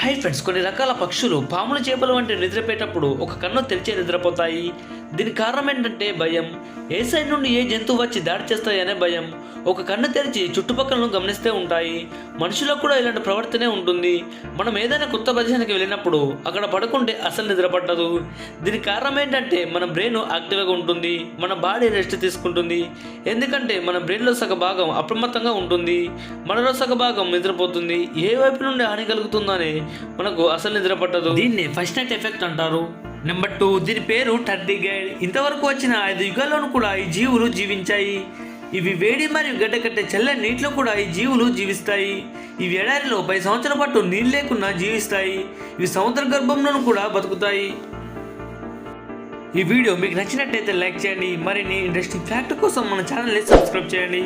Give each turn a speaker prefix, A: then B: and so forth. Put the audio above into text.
A: Hi friends కొన్ని రకాల పక్షులు పాముల చేపలు వంటి నిద్రపోయేటప్పుడు ఒక కన్ను తెరిచే నిద్రపోతాయి. దీని కారణం ఏంటంటే భయం. ఏ సైడ్ నుండి ఏ జంతువు వచ్చి దాడి చేస్తాయనే భయం. ఒక కన్ను తెరిచి చుట్టుపక్కలను గమనిస్తూ ఉంటాయి. మనుషులకు కూడా ఇలాంటి ప్రవర్తనే ఉంటుంది. మనం ఏదైనా కొత్త ప్రదేశానికి వెళ్ళినప్పుడు అక్కడ పడుకుంటే అసలు నిద్రపట్టదు. దీని కారణం ఏంటంటే మన బ్రెయిన్ యాక్టివ్గా ఉంటుంది. మన బాడీ రెస్ట్ తీసుకుంటుంది. ఎందుకంటే మన బ్రెయిన్లో సగ భాగం అప్రమత్తంగా ఉంటుంది. మనలో సగ భాగం నిద్రపోతుంది. ఏ వైపు నుండి హాని కలుగుతుందనే మనకు అసలు నిద్ర పట్టదు దీన్ని ఫస్ట్ నైట్ ఎఫెక్ట్ అంటారు. నెంబర్ టూ దీని పేరు టర్డీ గైడ్ ఇంతవరకు వచ్చిన ఐదు యుగాల్లోనూ కూడా ఈ జీవులు జీవించాయి. ఇవి వేడి మరియు గడ్డకట్టే చల్లని నీటిలో కూడా ఈ జీవులు జీవిస్తాయి. ఇవి ఎడారిలో పై సంవత్సరాల పాటు నీళ్ళు లేకుండా జీవిస్తాయి. ఇవి సముద్ర గర్భంలోనూ కూడా బతుకుతాయి. ఈ వీడియో మీకు నచ్చినట్టయితే లైక్ చేయండి. మరిన్ని ఇంట్రెస్టింగ్ ఫ్యాక్ట్ కోసం మన ఛానల్ని సబ్స్క్రైబ్ చేయండి.